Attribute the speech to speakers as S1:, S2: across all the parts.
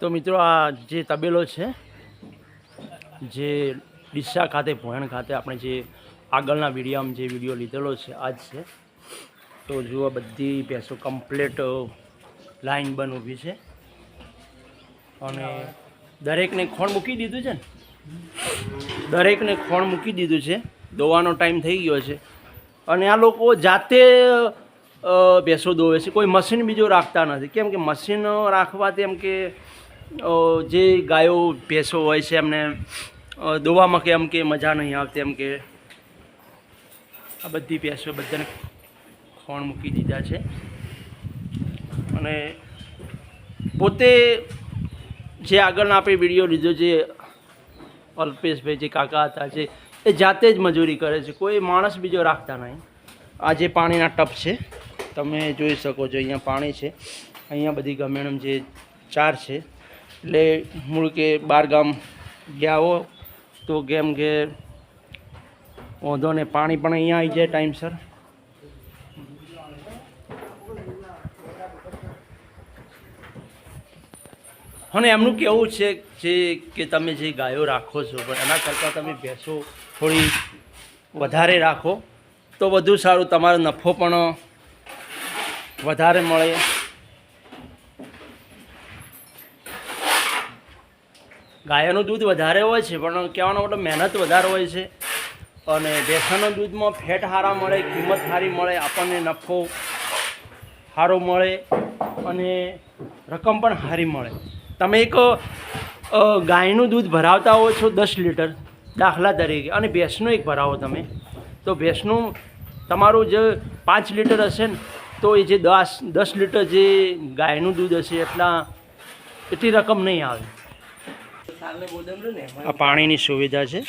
S1: તો મિત્રો, આ જે તબેલો છે, જે ડીસા ખાતે, ભોયણ ખાતે આપણે જે આગળના વિડીયામાં જે વીડિયો લીધેલો છે આ જ છે. તો જુઓ બધી ભેંસો કમ્પ્લેટ લાઈન બન ઊભી છે. અને દરેકને ખોણ મૂકી દીધું છે ને? દરેકને ખોણ મૂકી દીધું છે. દોવાનો ટાઈમ થઈ ગયો છે. અને આ લોકો જાતે ભેંસો દોવે છે. કોઈ મશીન બીજું રાખતા નથી. કેમ કે મશીન રાખવાથી એમ કે જે ગાયો, ભેંસો હોય છે એમને દોવામાં કે એમ કે મજા નહીં આવતી એમ કે આ બધી ભેંસો બધાને ખોણ મૂકી દીધા છે. અને પોતે જે આગળના આપણે વીડિયો લીધો જે અલ્પેશભાઈ, જે કાકા હતા છે એ જાતે જ મજૂરી કરે છે. કોઈ માણસ બીજો રાખતા નહીં. આ જે પાણીના ટપ છે, તમે જોઈ શકો છો, અહીંયા પાણી છે. અહીંયા બધી ગમેણમ જે ચાર છે એટલે મૂળ કે ગામ ગયા હો, તો કેમ કે વાંધો ને પાણી પણ અહીંયા આવી જાય ટાઈમસર. અને એમનું કેવું છે જે કે તમે જે ગાયો રાખો છો, પણ એના કરતાં તમે ભેંસો થોડી વધારે રાખો, તો વધુ સારું તમારો નફો પણ વધારે મળે. ગાયોનું દૂધ વધારે હોય છે, પણ કહેવાનો મતલબ મહેનત વધારે હોય છે. અને ભેંસાના દૂધમાં ફેટ સારા મળે, કિંમત સારી મળે, આપણને નફો સારો મળે અને રકમ પણ સારી મળે. તમે એક ગાયનું દૂધ ભરાવતા હો છો દસ લીટર દાખલા તરીકે અને ભેંસનું એક ભરાવો તમે, તો ભેંસનું તમારું જે પાંચ લીટર હશે ને, તો એ જે દસ દસ લીટર જે ગાયનું દૂધ હશે, એટલા, એટલી રકમ નહીં આવે. આ પાણીની સુવિધા છે.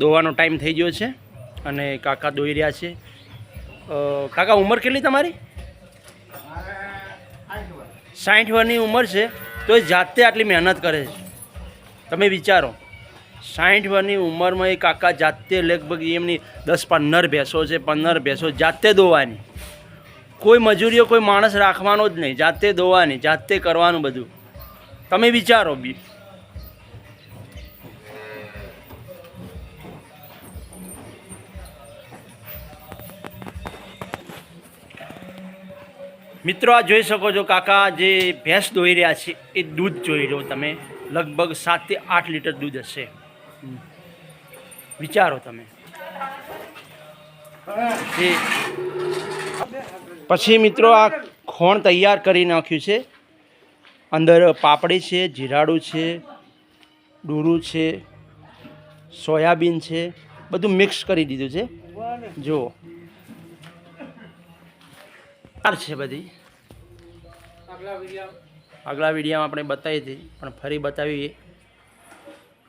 S1: દોવાનો ટાઈમ થઈ ગયો છે અને કાકા દોઈ રહ્યા છે. કાકા, ઉંમર કેટલી તમારી? સાઠ વર્ષની ઉંમર છે. તો એ જાતે આટલી મહેનત કરે છે. તમે વિચારો. સાઠ વર્ષની ઉંમરમાં એ કાકા જાતે લગભગ એમની દસ પંદર ભેંસો છે, પંદર ભેંસો જાતે દોવાની. કોઈ મજૂરીઓ કોઈ માણસ રાખવાનો જ નહીં, જાતે દોવાની, જાતે કરવાનું બધું. તમે વિચારો બી. મિત્રો, આ જોઈ શકો છો કાકા, જે ભેંસ દોઈ રહ્યા છે, એ દૂધ જોઈ રહ્યો તમે. લગભગ સાતથી આઠ લીટર દૂધ હશે. વિચારો તમે. પછી મિત્રો આ ખોણ તૈયાર કરી નાખ્યું છે. અંદર પાપડી છે, જીરાડું છે ડુરું છે, સોયાબીન છે, બધું મિક્સ કરી દીધું છે. જુઓ. આર છે બધી. આગલા વિડીયામાં આપણે બતાવી હતી, પણ ફરી બતાવીએ.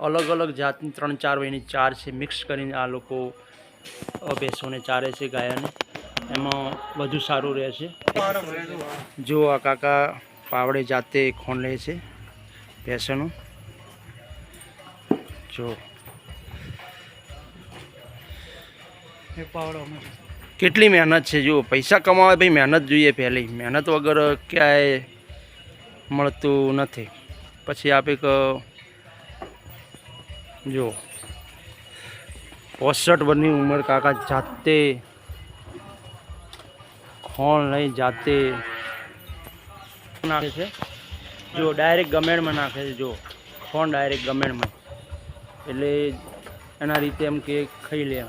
S1: અલગ અલગ જાતની ત્રણ ચાર વયની ચાર છે મિક્સ કરીને આ લોકો ભેંસોને ચારે છે ગાયને. એમાં વધુ સારું રહે છે. જો આ કાકા પાવડે જાતે ખોણ લે છે ભેંસોનું. જો. કેટલી મહેનત છે જુઓ. પૈસા કમાવે ભાઈ મહેનત જોઈએ પહેલી. મહેનત વગર ક્યાંય મળતું નથી. પછી આપે ક જો. પોસઠ વર્ષની ઉંમર કાકા જાતે. ખોણ લઈ જાતે. નાખે છે. જો, ડાયરેક્ટ ગમેણમાં નાખે છે, જો. ખોણ ડાયરેક્ટ ગમેણમાં એટલે એના રીતે એમ કે ખાઈ લે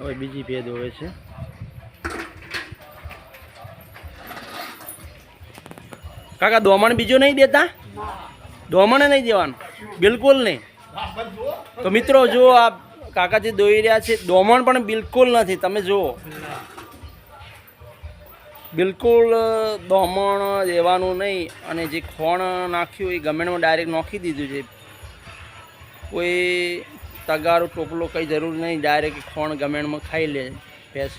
S1: હવે બીજી ભેદ હોય છે. કાકા, દોમણ બીજો નહીં દેતા? દોમણે નહીં દેવાનું. બિલકુલ નહીં. તો મિત્રો જો આ કાકાજી દોઈ રહ્યા છે. દોમણ પણ બિલકુલ નથી. તમે જુઓ. બિલકુલ દોમણ દેવાનું નહીં. અને જે ખોણ નાખ્યું એ ગમેણમાં ડાયરેક્ટ નાખી દીધું છે. કોઈ તગારો, ટોપલો કંઈ જરૂર નહીં. ડાયરેક્ટ ખોણ ગમેણમાં ખાઈ લે. ભેંસ.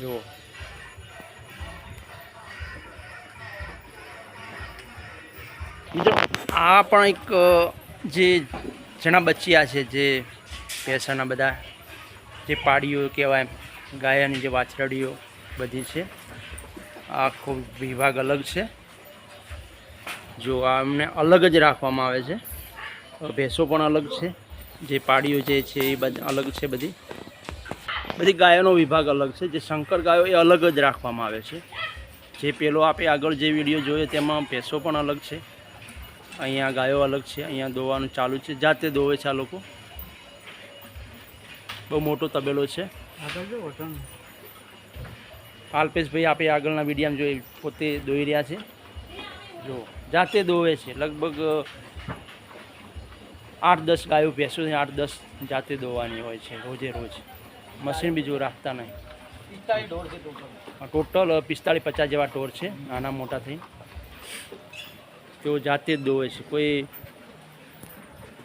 S1: જુઓ. મિત્રો આ પણ એક જે જણા બચ્યા છે, જે ભેંસાના બધા, જે પાડીઓ કહેવાય, ગાયાની જે વાછરડીઓ બધી છે, આખો વિભાગ અલગ છે. જો આ એમને અલગ જ રાખવામાં આવે છે. ભેંસો પણ અલગ છે, જે પાડીઓ જે છે એ અલગ છે બધી. બધી ગાયોનો વિભાગ અલગ છે, જે શંકર ગાયો એ અલગ જ રાખવામાં આવે છે. જે પેલો આપે આગળ જે વીડિયો જોયો તેમાં ભેંસો પણ અલગ છે. અહીંયા ગાયો અલગ છે અહીંયા દોવાનું ચાલુ છે. જાતે દોવે છે આ લોકો. બહુ મોટો તબેલો છે. આલ્પેશભાઈ આપણે આગળના વિડીયામાં જોઈ પોતે દોઈ રહ્યા છે. જો જાતે દોવે છે. લગભગ આઠ દસ ગાયો ભેંસો છે આઠ દસ જાતે દોવાની હોય છે રોજે રોજ. મશીન બીજું રાખતા નહીં. ટોટલ પિસ્તાળીસ પચાસ જેવા ટોર છે નાના મોટા થઈ તેઓ જાતે જ દોવે છે. કોઈ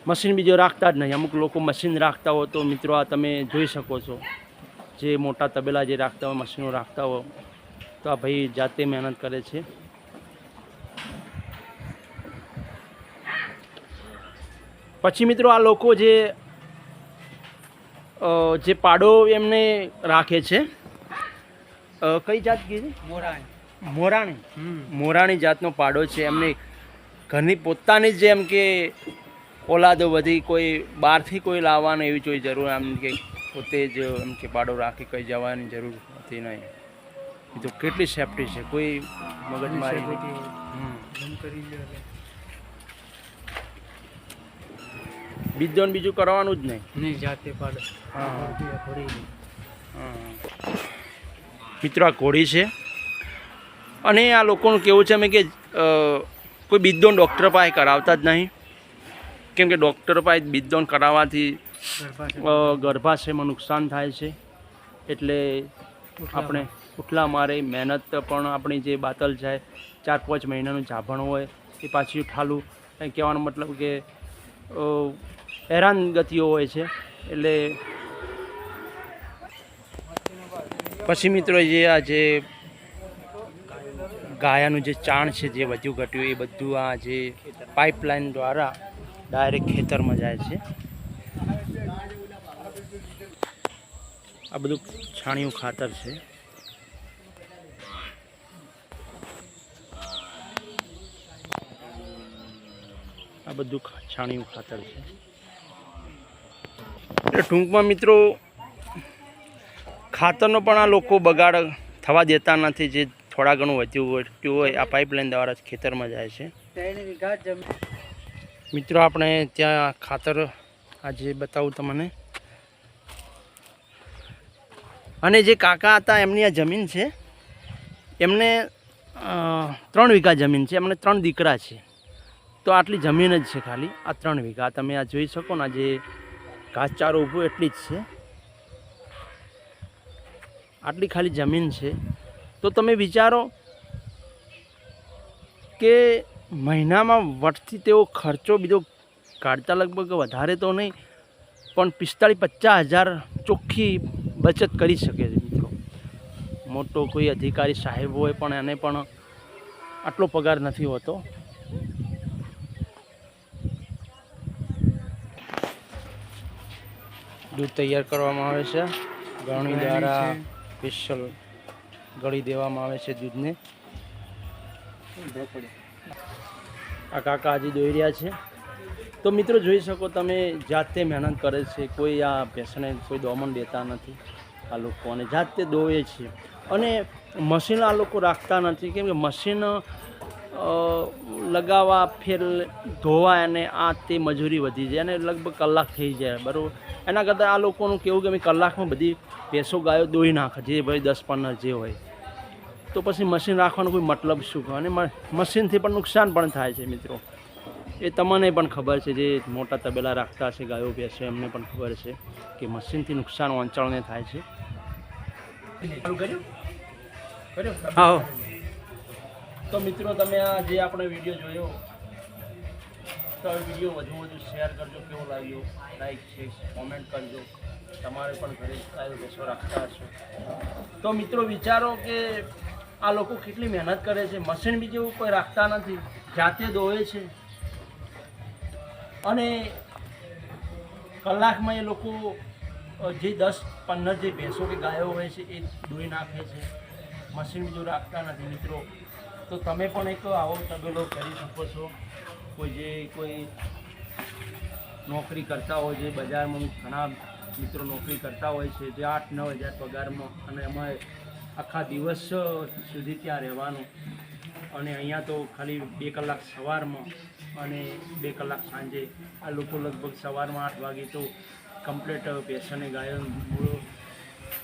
S1: મશીન બીજો રાખતા જ નહીં. અમુક લોકો મશીન રાખતા હોય તો મિત્રો આ તમે જોઈ શકો છો. જે મોટા તબેલા જે રાખતા હોય મશીનો રાખતા હોય તો આ ભાઈ જાતે મહેનત કરે છે. પછી મિત્રો આ લોકો જે જે પાડો એમને રાખે છે. કઈ જાત કીધી? મોરાણી. મોરાણી જાતનો પાડો છે. એમને ઘરની પોતાની જ એમ કે ઓલાદો બધી કોઈ બહારથી કોઈ લાવવાનું એવી કોઈ જરૂર એમ કે પોતે જ એમ કે પાડો રાખી કઈ જવાની જરૂર હોતી નહીં. એ તો કેટલી સેફટી છે કોઈ મગજમારી. બીજું બીજું કરવાનું જ નહીં.
S2: નહીં જાતે પાડે.
S1: હા. મિત્રો આ ઘોડી છે. અને આ લોકોનું કેવું છે અમે કે કોઈ બિદ્દોન ડૉક્ટર પાસે કરાવતા જ નહીં. કેમ કે ડૉક્ટર પાસે બિદ્દોન કરાવવાથી ગર્ભાશયમાં નુકસાન થાય છે. એટલે આપણે ઉઠલા મારે મહેનત પણ આપણી જે બાતલ જાય ચાર પાંચ મહિનાનું જાભણ હોય એ પાછી ઉઠાલું. કહેવાનો મતલબ કે હેરાન ગતિઓ હોય છે. એટલે પછી મિત્રો જે આ જે ગાયાનું જે ચાણ છે, જે વધુ ઘટ્યું, એ બધું આ જે પાઇપલાઇન દ્વારા ડાયરેક્ટ ખેતરમાં જાય છે. આ બધું છાણિયું ખાતર છે. આ બધું છાણિયું ખાતર છે. એટલે ટૂંકમાં મિત્રો, ખાતરનો પણ આ લોકો બગાડ થવા દેતા નથી, જે થોડા ઘણું વધ્યું હોય વધ્યું હોય આ પાઇપલાઇન દ્વારા જ ખેતરમાં જાય છે. મિત્રો આપણે ત્યાં ખાતર આજે બતાવું તમને. અને જે કાકા હતા એમની આ જમીન છે. એમને ત્રણ વીઘા જમીન છે. એમને ત્રણ દીકરા છે. તો આટલી જમીન જ છે ખાલી આ ત્રણ વીઘા. તમે આ જોઈ શકો ને જે ઘાસચારો ઊભું એટલી જ છે. આટલી ખાલી જમીન છે. તો તમે વિચારો કે મહિનામાં વટથી તેઓ ખર્ચો બીજો કાઢતા લગભગ વધારે તો નહીં પણ પિસ્તાળીસ પચાસ હજાર ચોખ્ખી બચત કરી શકે છે મિત્રો. મોટો કોઈ અધિકારી સાહેબ હોય પણ એને પણ આટલો પગાર નથી હોતો. દૂધ તૈયાર કરવામાં આવે છે. ગરણી દ્વારા સ્પેશિયલ ગળી દેવામાં આવે છે દૂધને. આ કાકા હજી દોઈ રહ્યા છે. તો મિત્રો જોઈ શકો તમે જાતે મહેનત કરે છે. કોઈ આ ભેંસને કોઈ દોમણ દેતા નથી. આ લોકો અને જાતે દોવે છે. અને મશીન આ લોકો રાખતા નથી. કેમ કે મશીન લગાવવા, ફેર, ધોવા અને આ તે મજૂરી વધી જાય અને લગભગ કલાક થઈ જાય. બરાબર? એના કરતાં આ લોકોનું કેવું કે અમે કલાકમાં બધી ભેંસો ગાયો દોઈ નાખે. જે ભાઈ દસ પંદર જે હોય. તો પછી મશીન રાખવાનો કોઈ મતલબ શું કહો? અને મ- મશીનથી પણ નુકસાન પણ થાય છે મિત્રો. એ તમને પણ ખબર છે જે મોટા તબેલા રાખતા હશે ગાયો ભેંસો એમને પણ ખબર છે કે મશીનથી નુકસાન વંચાણને થાય છે. હા. તો મિત્રો તમે આ જે આપણે વીડિયો જોયો તો વીડિયો વધુ વધુ શેર કરજો કેવો લાગ્યો? લાઈક છે કોમેન્ટ કરજો. તમારે પણ ઘરે ગાયો ભેંસો રાખતા હશો. તો મિત્રો વિચારો કે આ લોકો કેટલી મહેનત કરે છે? મશીન બી જેવું કોઈ રાખતા નથી. જાતે દોવે છે. અને કલાકમાં એ લોકો જે દસ, પંદર જે ભેંસો કે ગાયો હોય છે, એ દોઈ નાખે છે. મશીન બીજું રાખતા નથી, મિત્રો. તો તમે પણ એક આવો તબેલો કરી શકો છો. કોઈ જે, કોઈ નોકરી કરતા હોય છે, બજારમાં ઘણા મિત્રો નોકરી કરતા હોય છે, જે આઠ, નવ હજાર પગારમાં અને એમાં આખા દિવસ સુધી ત્યાં રહેવાનું. અને અહીંયા તો ખાલી બે કલાક સવારમાં અને બે કલાક સાંજે. આ લોકો લગભગ સવારમાં આઠ વાગે તો કમ્પ્લેટ પેશને ગાયન મૂળો,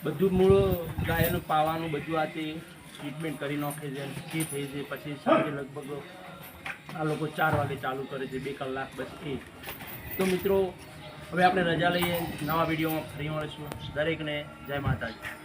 S1: બધું મૂળો ગાયનું પાવાનું, બધું આ તે ટ્રીટમેન્ટ કરી નાખે છે, જે થઈ છે પછી સાંજે લગભગ આ લોકો ચાર વાગે ચાલુ કરે છે, બે કલાક બસ એ. તો મિત્રો, હવે આપણે રજા લઈએ, નવા વિડીયોમાં ફરી મળીશું. દરેકને જય માતાજી.